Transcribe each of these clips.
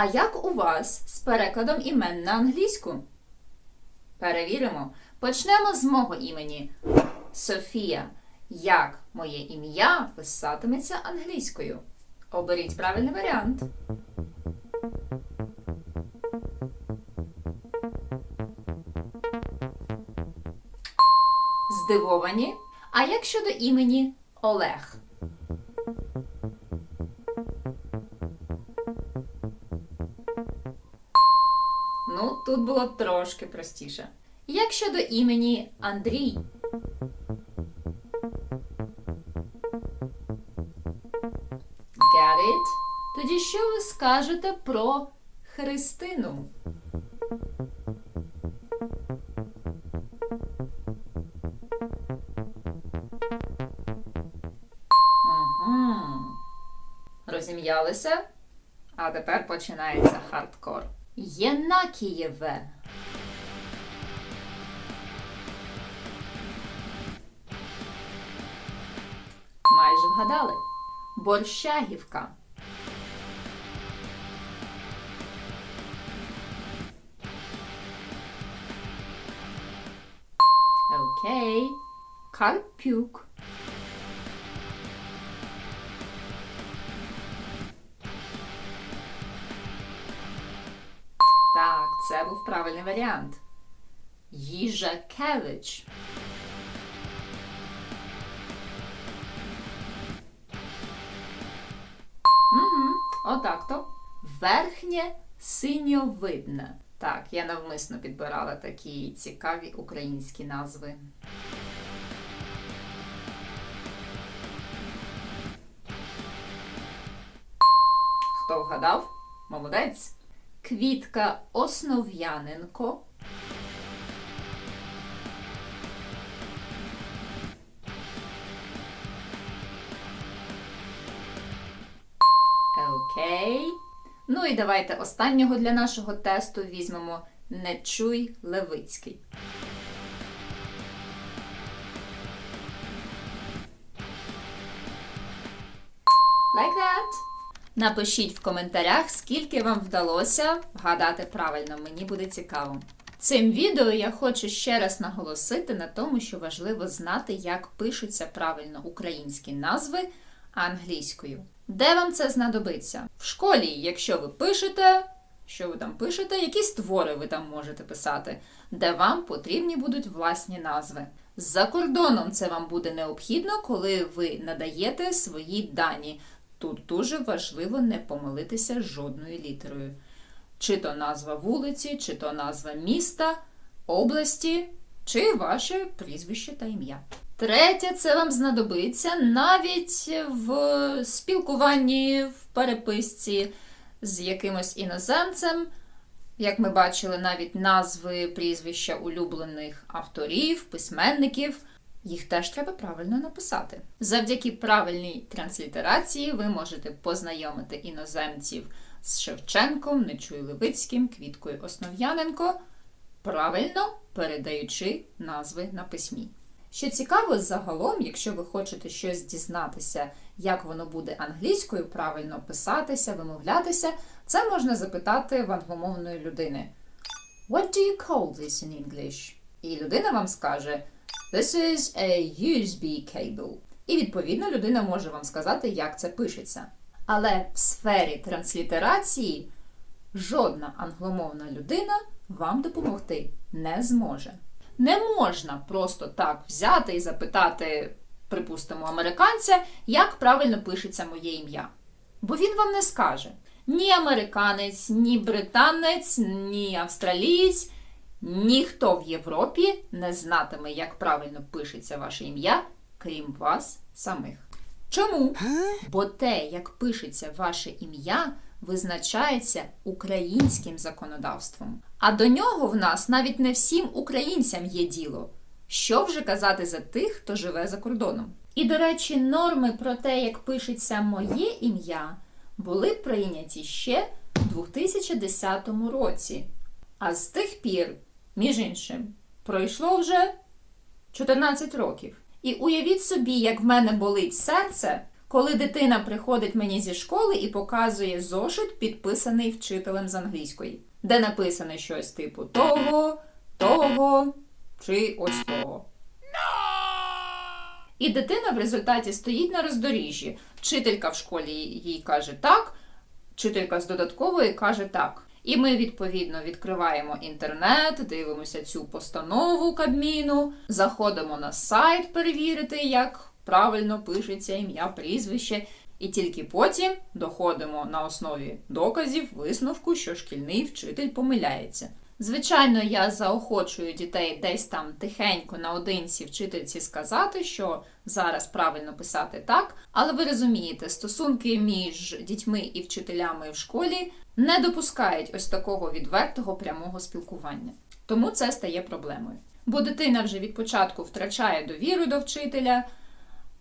А як у вас з перекладом імен на англійську? Перевіримо. Почнемо з мого імені. Софія. Як моє ім'я писатиметься англійською? Оберіть правильний варіант. Здивовані? А як щодо імені Олег? Тут було трошки простіше. Як щодо імені Андрій? Get it? Тоді що ви скажете про Христину? Розім'ялися? А тепер починається хардкор. Єнакієве. Майже вгадали. Борщагівка. Окей. Карпюк. Це був правильний варіант. Їжакевич. Угу, отак то. Верхнє синьовидне. Так, я навмисно підбирала такі цікаві українські назви. Хто вгадав? Молодець. Квітка Основ'яненко. Окей. Ну і давайте останнього для нашого тесту візьмемо Нечуй Левицький. Like that. Напишіть в коментарях, скільки вам вдалося вгадати правильно. Мені буде цікаво. Цим відео я хочу ще раз наголосити на тому, що важливо знати, як пишуться правильно українські назви англійською. Де вам це знадобиться? В школі, якщо ви пишете, що ви там пишете, якісь твори ви там можете писати, де вам потрібні будуть власні назви. За кордоном це вам буде необхідно, коли ви надаєте свої дані. Тут дуже важливо не помилитися жодною літерою. Чи то назва вулиці, чи то назва міста, області, чи ваше прізвище та ім'я. Третє, це вам знадобиться навіть в спілкуванні, в переписці з якимось іноземцем. Як ми бачили, навіть назви прізвища улюблених авторів, письменників. Їх теж треба правильно написати. Завдяки правильній транслітерації ви можете познайомити іноземців з Шевченком, Нечуй Левицьким, Квіткою Основ'яненко, правильно передаючи назви на письмі. Що цікаво, загалом, якщо ви хочете щось дізнатися, як воно буде англійською правильно писатися, вимовлятися, це можна запитати в англомовної людини. What do you call this in English? І людина вам скаже This is a USB cable. І відповідно людина може вам сказати, як це пишеться. Але в сфері транслітерації жодна англомовна людина вам допомогти не зможе. Не можна просто так взяти і запитати, припустимо, американця, як правильно пишеться моє ім'я. Бо він вам не скаже. Ні американець, ні британець, ні австралієць, ніхто в Європі не знатиме, як правильно пишеться ваше ім'я, крім вас самих. Чому? Бо те, як пишеться ваше ім'я, визначається українським законодавством. А до нього в нас навіть не всім українцям є діло. Що вже казати за тих, хто живе за кордоном? І, до речі, норми про те, як пишеться моє ім'я, були прийняті ще в 2010 році. А з тих пір, між іншим, пройшло вже 14 років. І уявіть собі, як в мене болить серце, коли дитина приходить мені зі школи і показує зошит, підписаний вчителем з англійської, де написано щось типу того, того чи ось того. І дитина в результаті стоїть на роздоріжжі. Вчителька в школі їй каже так, вчителька з додаткової каже так. І ми, відповідно, відкриваємо інтернет, дивимося цю постанову Кабміну, заходимо на сайт перевірити, як правильно пишеться ім'я, прізвище, і тільки потім доходимо на основі доказів висновку, що шкільний вчитель помиляється. Звичайно, я заохочую дітей десь там тихенько наодинці вчительці сказати, що зараз правильно писати так, але ви розумієте, стосунки між дітьми і вчителями в школі не допускають ось такого відвертого прямого спілкування. Тому це стає проблемою. Бо дитина вже від початку втрачає довіру до вчителя,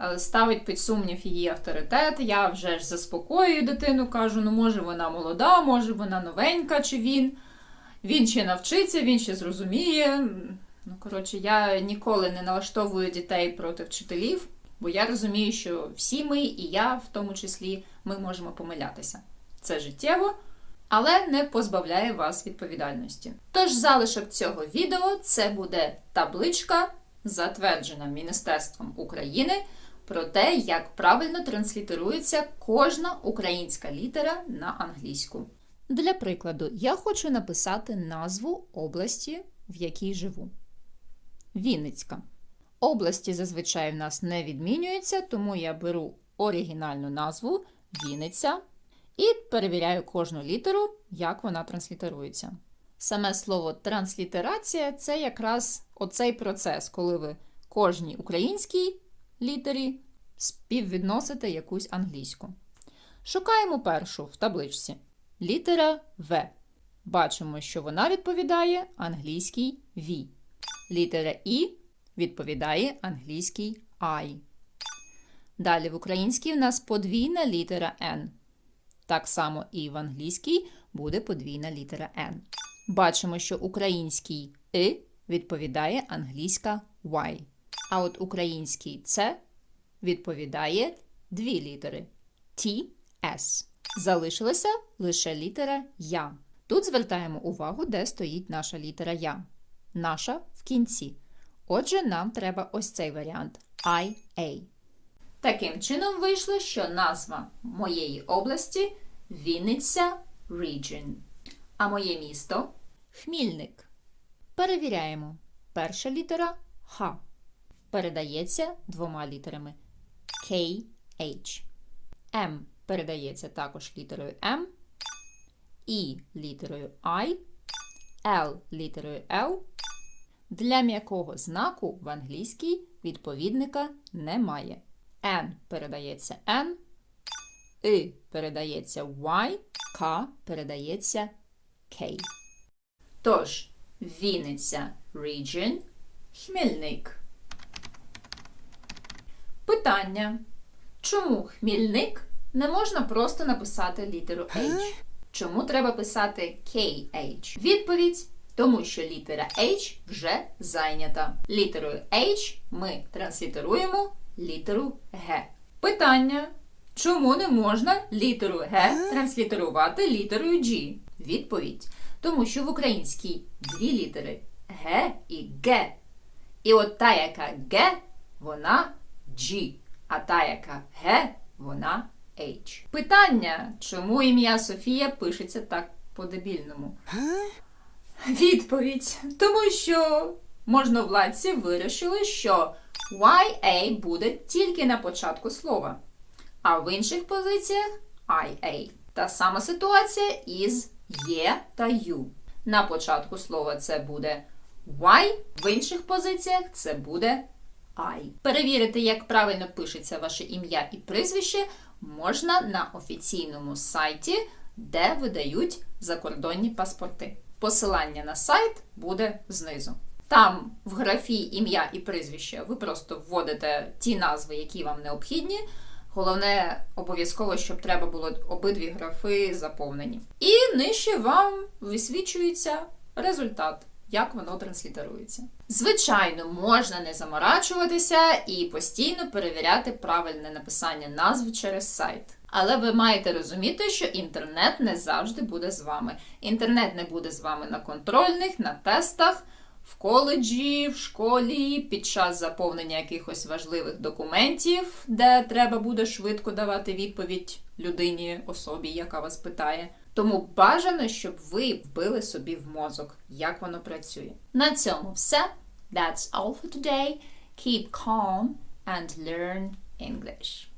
е, ставить під сумнів її авторитет. Я вже ж заспокоюю дитину, кажу: ну може вона молода, може вона новенька, чи він. Він ще навчиться, він ще зрозуміє. Ну, коротше, я ніколи не налаштовую дітей проти вчителів, бо я розумію, що всі ми, і я в тому числі, ми можемо помилятися. Це життєво, але не позбавляє вас відповідальності. Тож залишок цього відео це буде табличка, затверджена Міністерством України, про те, як правильно транслітерується кожна українська літера на англійську. Для прикладу, я хочу написати назву області, в якій живу. Вінницька. Області зазвичай в нас не відмінюються, тому я беру оригінальну назву Вінниця і перевіряю кожну літеру, як вона транслітерується. Саме слово транслітерація це якраз оцей процес, коли ви кожній українській літері співвідносите якусь англійську. Шукаємо першу в табличці. Літера В. Бачимо, що вона відповідає англійській V. Літера І відповідає англійській I. Далі в українській у нас подвійна літера N. Так само і в англійській буде подвійна літера N. Бачимо, що український И відповідає англійська Y. А от український С відповідає дві літери T, S. Залишилася лише літера Я. Тут звертаємо увагу, де стоїть наша літера Я. Наша в кінці. Отже, нам треба ось цей варіант IA. Таким чином вийшло, що назва моєї області Вінниця Region. А моє місто Хмільник. Перевіряємо. Перша літера Х. Передається двома літерами KH. М передається також літерою М, І літерою I, L літерою L. Для м'якого знаку в англійській відповідника немає. N передається N, I передається Y, К передається K. Тож, Вінниця Region, Хмельник. Питання. Чому Хмільник не можна просто написати літеру H? Чому треба писати KH? Відповідь. Тому що літера H вже зайнята. Літерою H ми транслітеруємо літеру Г. Питання. Чому не можна літеру Г транслітерувати літерою G? Відповідь. Тому що в українській дві літери Г і Г. І от та, яка Г, вона G, а та, яка Г, вона H. Питання, чому ім'я Софія пишеться так по-дебільному? Відповідь. Тому що можновладці вирішили, що YA буде тільки на початку слова, а в інших позиціях IA. Та сама ситуація із Є та Ю. На початку слова це буде Y, в інших позиціях це буде I. Перевірити, як правильно пишеться ваше ім'я і прізвище, можна на офіційному сайті, де видають закордонні паспорти. Посилання на сайт буде знизу. Там в графі ім'я і прізвище ви просто вводите ті назви, які вам необхідні. Головне, обов'язково, щоб треба було обидві графи заповнені. І нижче вам висвічується результат. Як воно транслітерується. Звичайно, можна не заморачуватися і постійно перевіряти правильне написання назв через сайт. Але ви маєте розуміти, що інтернет не завжди буде з вами. Інтернет не буде з вами на контрольних, на тестах, в коледжі, в школі, під час заповнення якихось важливих документів, де треба буде швидко давати відповідь людині, особі, яка вас питає. Тому бажано, щоб ви вбили собі в мозок, як воно працює. На цьому все. That's all for today. Keep calm and learn English.